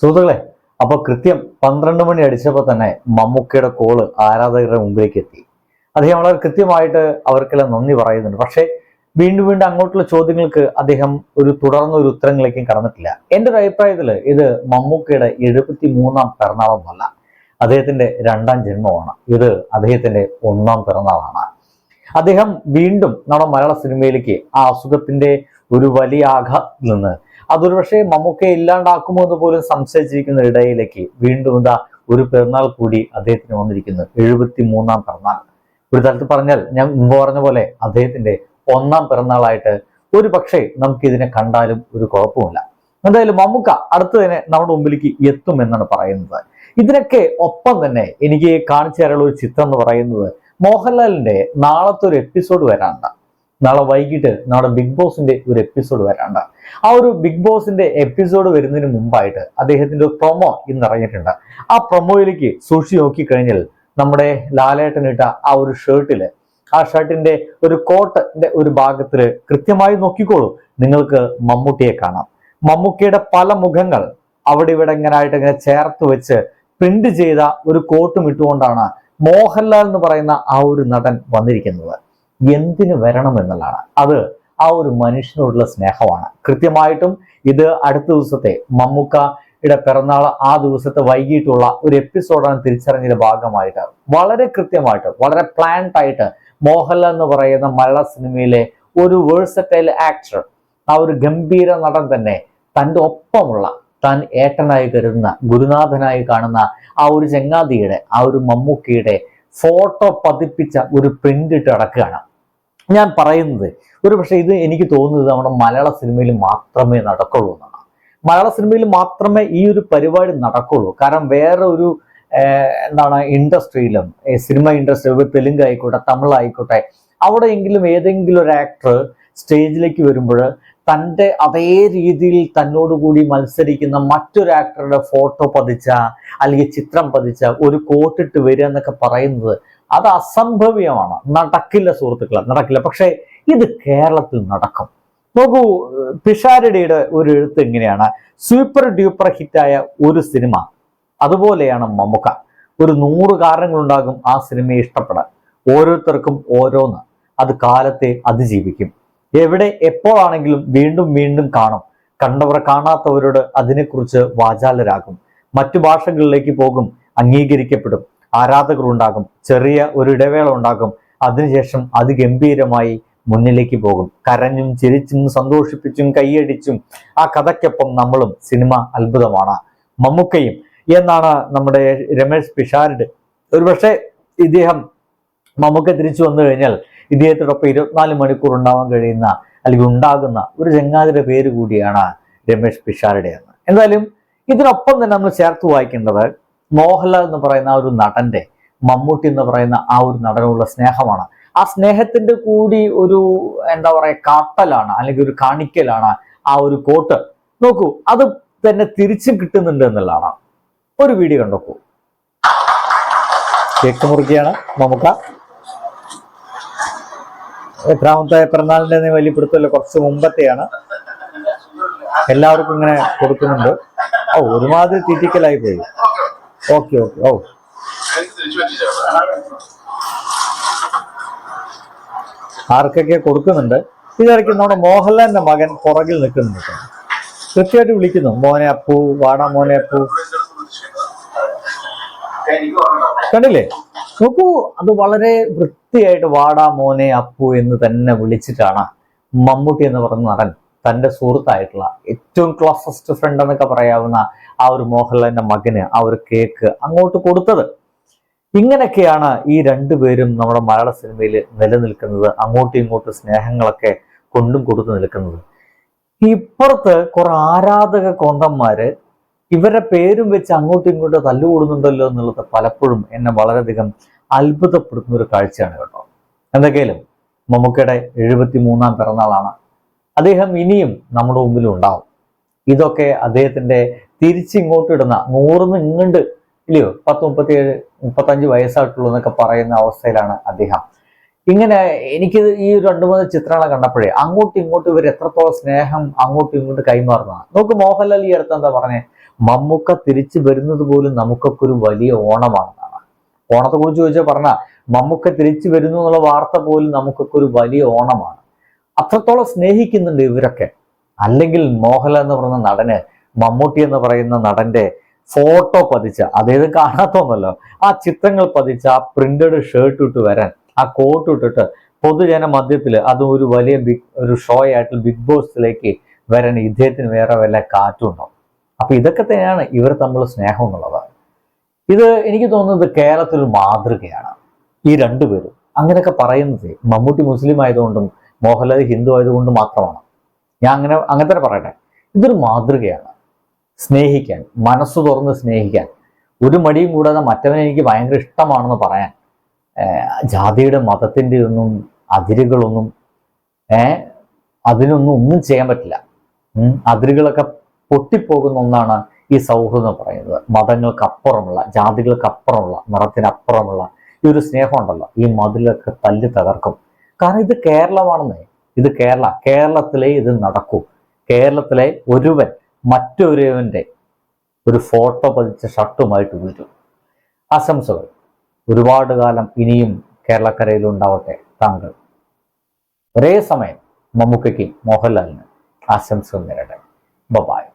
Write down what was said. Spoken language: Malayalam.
സുഹൃത്തുക്കളെ അപ്പൊ കൃത്യം പന്ത്രണ്ട് മണി അടിച്ചപ്പോൾ തന്നെ മമ്മൂക്കയുടെ കോൾ ആരാധകരുടെ മുമ്പിലേക്ക് എത്തി. അദ്ദേഹം വളരെ കൃത്യമായിട്ട് അവർക്കെല്ലാം നന്ദി പറയുന്നുണ്ട്. പക്ഷേ വീണ്ടും വീണ്ടും അങ്ങോട്ടുള്ള ചോദ്യങ്ങൾക്ക് അദ്ദേഹം ഒരു തുടർന്ന ഒരു ഉത്തരങ്ങളിലേക്കും കടന്നിട്ടില്ല. എന്റെ ഒരു അഭിപ്രായത്തിൽ ഇത് മമ്മൂക്കയുടെ എഴുപത്തി മൂന്നാം പിറന്നാളൊന്നുമല്ല അദ്ദേഹത്തിന്റെ രണ്ടാം ജന്മമാണ് ഇത് അദ്ദേഹത്തിന്റെ ഒന്നാം പിറന്നാളാണ്. അദ്ദേഹം വീണ്ടും നമ്മുടെ മലയാള സിനിമയിലേക്ക് ആ അസുഖത്തിന്റെ ഒരു വലിയ ആഘാതത്തിൽ നിന്ന് അതൊരു പക്ഷേ മമ്മൂക്കയെ ഇല്ലാണ്ടാക്കുമോ എന്ന് പോലും സംശയിച്ചിരിക്കുന്ന ഇടയിലേക്ക് വീണ്ടും എന്താ ഒരു പിറന്നാൾ കൂടി അദ്ദേഹത്തിന് വന്നിരിക്കുന്നു. എഴുപത്തി മൂന്നാം പിറന്നാൾ. ഒരു തരത്തിൽ പറഞ്ഞാൽ ഞാൻ മുമ്പ് പറഞ്ഞ പോലെ അദ്ദേഹത്തിന്റെ ഒന്നാം പിറന്നാളായിട്ട് ഒരു പക്ഷേ നമുക്കിതിനെ കണ്ടാലും ഒരു കുഴപ്പമില്ല എന്തായാലും മമ്മൂക്ക അടുത്ത് തന്നെ നമ്മുടെ മുമ്പിലേക്ക് എത്തും എന്നാണ് പറയുന്നത്. ഇതിനൊക്കെ ഒപ്പം തന്നെ എനിക്ക് കാണിച്ചു തരാനുള്ള ഒരു ചിത്രം എന്ന് പറയുന്നത് മോഹൻലാലിന്റെ നാളത്തെ ഒരു എപ്പിസോഡ് വരാണ്ട നാളെ വൈകിട്ട് നമ്മുടെ ബിഗ് ബോസിന്റെ ഒരു എപ്പിസോഡ് വരാനുണ്ട് ആ ഒരു ബിഗ് ബോസിന്റെ എപ്പിസോഡ് വരുന്നതിന് മുമ്പായിട്ട് അദ്ദേഹത്തിന്റെ ഒരു പ്രൊമോ ഇന്ന് ഇറങ്ങിയിട്ടുണ്ട്. ആ പ്രൊമോയിലേക്ക് സൂക്ഷിച്ച് നോക്കിക്കഴിഞ്ഞാൽ നമ്മുടെ ലാലേട്ടനിട്ട ആ ഒരു ഷർട്ടിൽ ആ ഷർട്ടിന്റെ ഒരു കോട്ടിന്റെ ഒരു ഭാഗത്തിൽ കൃത്യമായി നോക്കിക്കോളൂ. നിങ്ങൾക്ക് മമ്മൂട്ടിയെ കാണാം. മമ്മൂട്ടിയുടെ പല മുഖങ്ങൾ അവിടെ ഇവിടെ ഇങ്ങനെ ആയിട്ട് ഇങ്ങനെ ചേർത്ത് വെച്ച് പ്രിന്റ് ചെയ്ത ഒരു കോട്ടും ഇട്ടുകൊണ്ടാണ് മോഹൻലാൽ എന്ന് പറയുന്ന ആ ഒരു നടൻ വന്നിരിക്കുന്നത്. എന്തിനു വരണം എന്നുള്ളതാണ്. അത് ആ ഒരു മനുഷ്യനോടുള്ള സ്നേഹമാണ്. കൃത്യമായിട്ടും ഇത് അടുത്ത ദിവസത്തെ മമ്മൂക്കയുടെ പിറന്നാൾ ആ ദിവസത്തെ വൈകിട്ടുള്ള ഒരു എപ്പിസോഡാണ് തിരിച്ചറിഞ്ഞതിന്റെ ഭാഗമായിട്ട് വളരെ കൃത്യമായിട്ട് വളരെ പ്ലാൻഡ് ആയിട്ട് മോഹൻലാൽ എന്ന് പറയുന്ന മലയാള സിനിമയിലെ ഒരു വേഴ്സറ്റൈൽ ആക്ടർ ആ ഒരു ഗംഭീര നടൻ തന്നെ തന്റെ ഒപ്പമുള്ള താൻ ഏട്ടനായി കരുതുന്ന ഗുരുനാഥനായി കാണുന്ന ആ ഒരു ചെങ്ങാതിയുടെ ആ ഒരു മമ്മൂക്കിയുടെ ഫോട്ടോ പതിപ്പിച്ച ഒരു പ്രിന്റ് ഇട്ട് അടക്കുകയാണ് ഞാൻ പറയുന്നത് ഒരു പക്ഷേ ഇത് എനിക്ക് തോന്നുന്നത് നമ്മുടെ മലയാള സിനിമയിൽ മാത്രമേ നടക്കുള്ളൂ എന്നാണ്. മലയാള സിനിമയിൽ മാത്രമേ ഈ ഒരു പരിപാടി നടക്കുള്ളൂ. കാരണം വേറെ ഒരു എന്താണ് ഇൻഡസ്ട്രിയിലും സിനിമ ഇൻഡസ്ട്രി തെലുങ്ക് ആയിക്കോട്ടെ തമിഴ് ആയിക്കോട്ടെ അവിടെയെങ്കിലും ഏതെങ്കിലും ഒരു ആക്ടർ സ്റ്റേജിലേക്ക് വരുമ്പോൾ തന്റെ അതേ രീതിയിൽ തന്നോടുകൂടി മത്സരിക്കുന്ന മറ്റൊരു ആക്ടറുടെ ഫോട്ടോ പതിച്ച അല്ലെങ്കിൽ ചിത്രം പതിച്ച ഒരു കോട്ടിട്ട് വരിക എന്നൊക്കെ പറയുന്നത് അത് അസംഭവ്യമാണ്. നടക്കില്ല സുഹൃത്തുക്കളെ നടക്കില്ല. പക്ഷേ ഇത് കേരളത്തിൽ നടക്കും. നോക്കൂ പിഷാരടിയുടെ ഒരു എഴുത്ത് എങ്ങനെയാണ്? സൂപ്പർ ഡ്യൂപ്പർ ഹിറ്റായ ഒരു സിനിമ അതുപോലെയാണ് മമ്മുക്ക. ഒരു നൂറ് കാരണങ്ങളുണ്ടാകും ആ സിനിമയെ ഇഷ്ടപ്പെടാൻ. ഓരോരുത്തർക്കും ഓരോന്ന്. അത് കാലത്തെ അതിജീവിക്കും. എവിടെ എപ്പോഴാണെങ്കിലും വീണ്ടും വീണ്ടും കാണും. കണ്ടവർ കാണാത്തവരോട് അതിനെക്കുറിച്ച് വാചാലരാകും. മറ്റു ഭാഷകളിലേക്ക് പോകും അംഗീകരിക്കപ്പെടും. ആരാധകർ ഉണ്ടാകും ചെറിയ ഒരു ഇടവേള ഉണ്ടാകും അതിനുശേഷം അതിഗംഭീരമായി മുന്നിലേക്ക് പോകും. കരഞ്ഞും ചിരിച്ചും സന്തോഷിപ്പിച്ചും കൈയടിച്ചും ആ കഥയ്ക്കൊപ്പം നമ്മളും സിനിമ അത്ഭുതമാണ്. മമ്മൂക്കയും എന്നാണ് നമ്മുടെ രമേശ് പിഷാരഡ്. ഒരുപക്ഷെ ഇദ്ദേഹം നമുക്ക് തിരിച്ചു വന്നു കഴിഞ്ഞാൽ ഇദ്ദേഹത്തോടൊപ്പം ഇരുപത്തിനാല് മണിക്കൂർ ഉണ്ടാവാൻ കഴിയുന്ന അല്ലെങ്കിൽ ഉണ്ടാകുന്ന ഒരു ചങ്ങാതിയുടെ പേര് കൂടിയാണ് രമേശ് പിഷാരടെ എന്ന്. എന്തായാലും ഇതിനൊപ്പം തന്നെ നമ്മൾ ചേർത്ത് വായിക്കേണ്ടത് മോഹൻലാൽ എന്ന് പറയുന്ന ഒരു നടന്റെ മമ്മൂട്ടി എന്ന് പറയുന്ന ആ ഒരു നടനുള്ള സ്നേഹമാണ്. ആ സ്നേഹത്തിന്റെ കൂടി ഒരു എന്താ പറയുക കാട്ടലാണ് അല്ലെങ്കിൽ ഒരു കാണിക്കലാണ് ആ ഒരു കോട്ട്. നോക്കൂ അത് തന്നെ തിരിച്ചും കിട്ടുന്നുണ്ട് എന്നുള്ളതാണ്. ഒരു വീഡിയോ കണ്ടോക്കൂ കേക്ക് മുറുക്കിയാണ്. നമുക്ക് എത്രാമത്തെ പിറന്നാളിന്റെ വലിയ കുറച്ച് മുമ്പത്തെയാണ്. എല്ലാവർക്കും ഇങ്ങനെ കൊടുക്കുന്നുണ്ട്. ഓ ഒരുമാതിരി തീറ്റിക്കലായി പോയി. Okay okay. ഓ. ആർക്കൊക്കെ കൊടുക്കുന്നുണ്ട്? ഇതിടയ്ക്ക് നമ്മുടെ മോഹൻലാലിന്റെ മകൻ പുറകിൽ നിൽക്കുന്നുണ്ട്. കൃത്യമായിട്ട് വിളിക്കുന്നു. മോനെ അപ്പു വാടാ മോനെ അപ്പു. കണ്ടില്ലേ? നോക്കൂ അത് വളരെ വൃത്തിയായിട്ട് വാടാ മോനെ അപ്പു എന്ന് തന്നെ വിളിച്ചിട്ടാണ് മമ്മൂട്ടി എന്ന് പറഞ്ഞ നടൻ തന്റെ സുഹൃത്തായിട്ടുള്ള ഏറ്റവും ക്ലോസസ്റ്റ് ഫ്രണ്ട് എന്നൊക്കെ പറയാവുന്ന ആ ഒരു മോഹൻലാലിന്റെ മകന് ആ ഒരു കേക്ക് അങ്ങോട്ട് കൊടുത്തത്. ഇങ്ങനെയൊക്കെയാണ് ഈ രണ്ടുപേരും നമ്മുടെ മലയാള സിനിമയിൽ നിലനിൽക്കുന്നത് അങ്ങോട്ടും ഇങ്ങോട്ടും സ്നേഹങ്ങളൊക്കെ കൊണ്ടും കൊടുത്തു നിൽക്കുന്നത്. ഇപ്പുറത്ത് കുറെ ആരാധക കൊന്തന്മാര് ഇവരുടെ പേരും വെച്ച് അങ്ങോട്ടും ഇങ്ങോട്ടും തല്ലുകൂടുന്നുണ്ടല്ലോ എന്നുള്ളത് പലപ്പോഴും എന്നെ വളരെയധികം അത്ഭുതപ്പെടുത്തുന്ന ഒരു കാഴ്ചയാണ് കേട്ടോ. എന്തൊക്കെയാലും മമ്മൂക്കയുടെ എഴുപത്തി മൂന്നാം പിറന്നാളാണ്. അദ്ദേഹം ഇനിയും നമ്മുടെ മുമ്പിൽ ഉണ്ടാവും ഇതൊക്കെ അദ്ദേഹത്തിന്റെ തിരിച്ചിങ്ങോട്ട് ഇടുന്ന നൂറിന്ന് ഇങ്ങണ്ട് ഇല്ലയോ പത്ത് മുപ്പത്തിയേഴ് മുപ്പത്തഞ്ച് വയസ്സായിട്ടുള്ളൂ എന്നൊക്കെ പറയുന്ന അവസ്ഥയിലാണ് അദ്ദേഹം. ഇങ്ങനെ എനിക്ക് ഈ രണ്ട് മൂന്ന് ചിത്രങ്ങൾ കണ്ടപ്പോഴേ അങ്ങോട്ടും ഇങ്ങോട്ടും ഇവർ എത്രത്തോളം സ്നേഹം അങ്ങോട്ടും ഇങ്ങോട്ടും കൈമാറുന്നതാണ്. നോക്ക് മോഹൻലാൽ ഈ അടുത്ത് എന്താ പറഞ്ഞേ? മമ്മൂക്ക തിരിച്ചു വരുന്നത് പോലും നമുക്കൊക്കെ ഒരു വലിയ ഓണമാണെന്നാണ്. ഓണത്തെ കുറിച്ച് ചോദിച്ചാൽ പറഞ്ഞ മമ്മൂക്ക തിരിച്ചു വരുന്നു എന്നുള്ള വാർത്ത പോലും നമുക്കൊക്കെ ഒരു വലിയ ഓണമാണ്. അത്രത്തോളം സ്നേഹിക്കുന്നുണ്ട് ഇവരൊക്കെ. അല്ലെങ്കിൽ മോഹൻലാൽ എന്ന് പറയുന്ന നടന് മമ്മൂട്ടി എന്ന് പറയുന്ന നടന്റെ ഫോട്ടോ പതിച്ച അതായത് കാണാത്തൊന്നല്ലോ ആ ചിത്രങ്ങൾ പതിച്ച ആ പ്രിന്റഡ് ഷർട്ട് ഇട്ട് വരാൻ ആ കോട്ട് ഇട്ടിട്ട് പൊതുജന മധ്യത്തിൽ അതും ഒരു വലിയ ബിഗ് ഒരു ഷോ ആയിട്ട് ബിഗ് ബോസിലേക്ക് വരാൻ ഇദ്ദേഹത്തിന് വേറെ വല്ല കാറ്റുണ്ടോ? അപ്പൊ ഇതൊക്കെ തന്നെയാണ് ഇവർ തമ്മിൽ സ്നേഹം എന്നുള്ളത്. ഇത് എനിക്ക് തോന്നുന്നത് കേരളത്തിൽ മാതൃകയാണ്. ഈ രണ്ടുപേരും അങ്ങനെയൊക്കെ പറയുന്നത് മമ്മൂട്ടി മുസ്ലിം ആയതുകൊണ്ടും മോഹൻലാൽ ഹിന്ദു ആയതുകൊണ്ടും മാത്രമാണ്. ഞാൻ അങ്ങനെ അങ്ങനെ തന്നെ പറയട്ടെ. ഇതൊരു മാതൃകയാണ്. സ്നേഹിക്കാൻ മനസ്സ് തുറന്ന് സ്നേഹിക്കാൻ. ഒരു മടിയും കൂടാതെ മറ്റവനെ എനിക്ക് ഭയങ്കര ഇഷ്ടമാണെന്ന് പറയാൻ ജാതിയുടെ മതത്തിന്റെ ഒന്നും അതിരുകളൊന്നും ഏ അതിനൊന്നും ഒന്നും ചെയ്യാൻ പറ്റില്ല. അതിരുകളൊക്കെ പൊട്ടിപ്പോകുന്ന ഒന്നാണ് ഈ സൗഹൃദം എന്ന് പറയുന്നത്. മതങ്ങൾക്ക് അപ്പുറമുള്ള ജാതികൾക്ക് അപ്പുറമുള്ള മതത്തിനപ്പുറമുള്ള ഈ ഒരു സ്നേഹം ഉണ്ടല്ലോ ഈ മതിലൊക്കെ തല്ലി തകർക്കും. കാരണം ഇത് കേരളമാണെന്നേ. ഇത് കേരള കേരളത്തിലെ ഇത് നടക്കൂ. കേരളത്തിലെ ഒരുവൻ മറ്റൊരുവന്റെ ഒരു ഫോട്ടോ പതിച്ച ഷർട്ടുമായിട്ട് വരും ആശംസകൾ. ഒരുപാട് കാലം ഇനിയും കേരളക്കരയിൽ ഉണ്ടാവട്ടെ താങ്കൾ. ഒരേ സമയം മമ്മൂക്കയ്ക്ക് മോഹൻലാലിന് ആശംസകൾ നേരട്ടെ. ബബായ്